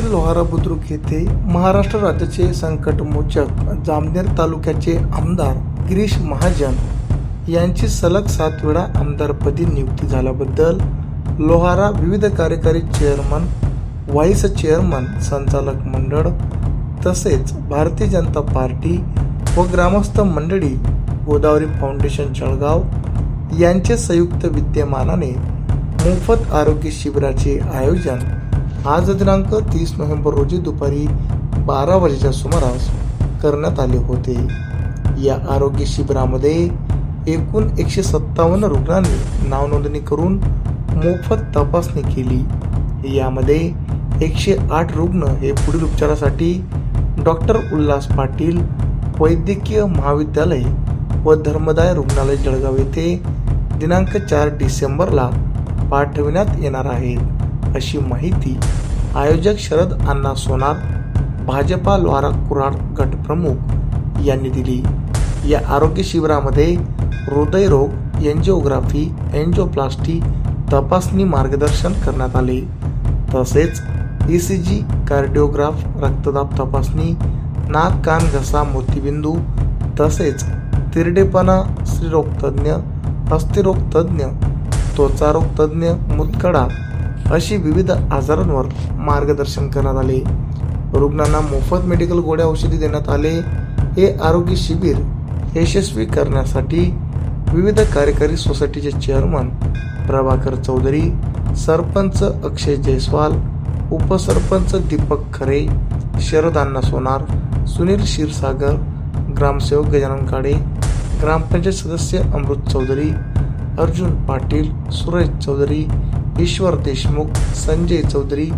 जिल्ह्यातील लोहारा बुद्रुक येथे महाराष्ट्र राज्याचे संकटमोचक जामनेर तालुक्याचे आमदार गिरीश महाजन यांची सलग सात वेळा आमदारपदी नियुक्ती झाल्याबद्दल लोहारा विविध कार्यकारी चेअरमन व्हाईस चेअरमन संचालक मंडळ तसेच भारतीय जनता पार्टी व ग्रामस्थ मंडळी गोदावरी फाउंडेशन जळगाव यांचे संयुक्त विद्यमानाने मोफत आरोग्य शिबिराचे आयोजन आज दिनांक तीस नोव्हेंबर रोजी दुपारी बारा वाजेच्या सुमारास करण्यात आले होते. या आरोग्य शिबिरामध्ये एकूण एकशे सत्तावन्न रुग्णांनी नावनोंदणी करून मोफत तपासणी केली. यामध्ये एकशे आठ रुग्ण हे पुढील उपचारासाठी डॉक्टर उल्हास पाटील वैद्यकीय महाविद्यालय व धर्मदाय रुग्णालय जळगाव येथे दिनांक चार डिसेंबरला पाठविण्यात येणार आहेत. अशी माहिती आयोजक शरद अण्णा सोनार भाजपा लोहारा कुराड गटप्रमुख यांनी दिली. या आरोग्य शिबिरामध्ये हृदयरोग एन्जिओग्राफी एन्जिओप्लास्टी तपासणी मार्गदर्शन करण्यात आले. तसेच ई सी जी कार्डिओग्राफ रक्तदाब तपासणी नाक कान घसा मोतीबिंदू तसेच तिरडेपणा स्त्रीरोगतज्ञ तज्ज्ञ त्वचारोगतज्ञ मुतकडा त्वचारोग अशी विविध आजारांवर मार्गदर्शन करण्यात आले. रुग्णांना मोफत मेडिकल गोळ्या औषधी देण्यात आले. हे आरोग्य शिबिर यशस्वी करण्यासाठी विविध कार्यकारी सोसायटीचे चेअरमन प्रभाकर चौधरी सरपंच अक्षय जयस्वाल उपसरपंच दीपक खरे शरद अण्णा सोनार सुनील क्षीरसागर ग्रामसेवक गजानन काडे ग्रामपंचायत सदस्य अमृत चौधरी अर्जुन पाटील सुरेश चौधरी ईश्वर देशमुख संजय चौधरी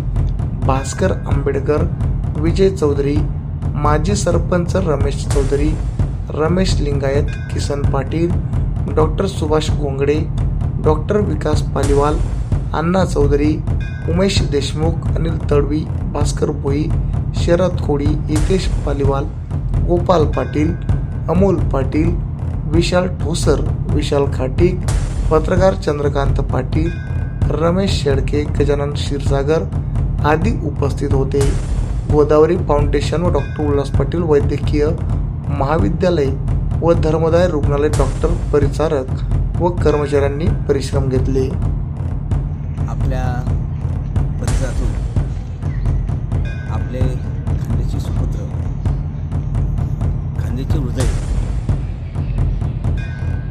भास्कर आंबेडकर विजय चौधरी माजी सरपंच रमेश चौधरी रमेश लिंगायत किसन पाटील डॉक्टर सुभाष गोंगडे डॉक्टर विकास पालिवाल अण्णा चौधरी उमेश देशमुख अनिल तडवी भास्कर भोई शरद खोडी हितेश पालिवाल गोपाल पाटील अमोल पाटील विशाल ठोसर विशाल खाटीक पत्रकार चंद्रकांत पाटील रमेश शेडके गजानन क्षीरसागर आदी उपस्थित होते. गोदावरी फाउंडेशन व डॉक्टर उल्हास पाटील वैद्यकीय महाविद्यालय व धर्मदाय रुग्णालय डॉक्टर परिचारक व कर्मचाऱ्यांनी परिश्रम घेतले. आपल्या परिसरातून आपले खांद्याचे सुपुत्र खांद्याचे हृदय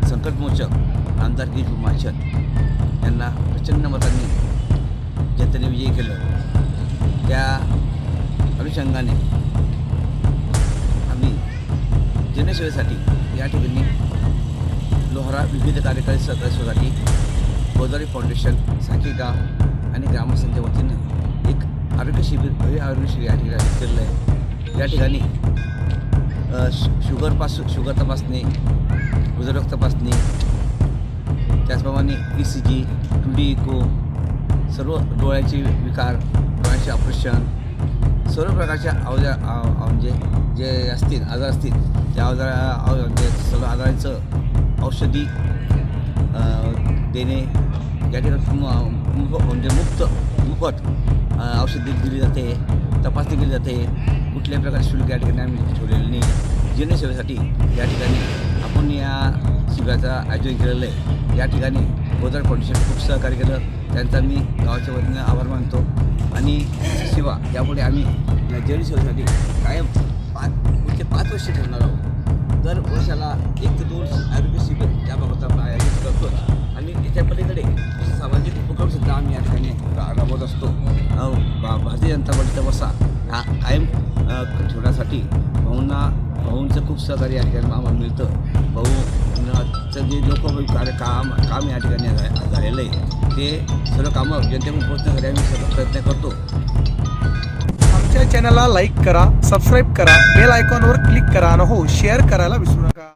संकटमोचक आमदार गिरीश यांना प्रचंड मतांनी जनतेने विजयी केलं. त्या अनुषंगाने आम्ही जनसेवेसाठी या ठिकाणी लोहरा विविध कार्यकारी सदस्यासाठी सोसायटी गोदावरी फाउंडेशन साखी गाव आणि ग्रामस्थांच्या वतीनं एक आरोग्य शिबिर भव्य आरोग्य शिबिर या ठिकाणी केलेलं आहे. या ठिकाणी शुगरपासून शुगर तपासणी हृदयरोग तपासणी त्याचप्रमाणे E C G two D echo सर्व डोळ्याचे विकार डोळ्याचे ऑपरेशन सर्व प्रकारच्या अवजार म्हणजे जे असतील आजार असतील त्या आजार म्हणजे सर्व आजारांचं औषधी देणे या ठिकाणी मु- म्हणजे मुक्त मोफत औषधी दिली जाते तपासणी केली जाते. कुठल्याही प्रकारचे शुल्क या ठिकाणी आम्ही ठेवलेलं नाही. जनसेवेसाठी या ठिकाणी आपण या शिबिराचं आयोजन केलेलं आहे. या ठिकाणी गोदार फाउंडेशन खूप सहकार्य केलं. त्यांचा मी गावाच्या वतीनं आभार मानतो. आणि सेवा यापुढे आम्ही या सेवेसाठी कायम पाच पुढचे पाच वर्ष ठेवणार आहोत. दर वर्षाला एक ते दोन आरोग्य शिबिर याबाबत आपण आयोजित करतो आणि त्याच्या पलीकडे सामाजिक उपक्रमसुद्धा आम्ही या ठिकाणी राबवत असतो. भा- भारतीय जनता पार्टीचा वसा हा कायम ठेवण्यासाठी भाऊंना भाऊंचं खूप सहकार्य या ठिकाणी आम्हाला मिळतं. भाऊचं जे लोक कार्य काम काम या ठिकाणी झा- झालेलं आहे. ते सर्व कामं जनतेकडून पोहोचण्यासाठी आम्ही सर्व प्रयत्न करतो. आमच्या चॅनलला लाईक करा सबस्क्राईब करा बेल आयकॉनवर क्लिक करा आणि हो शेअर करायला विसरू नका.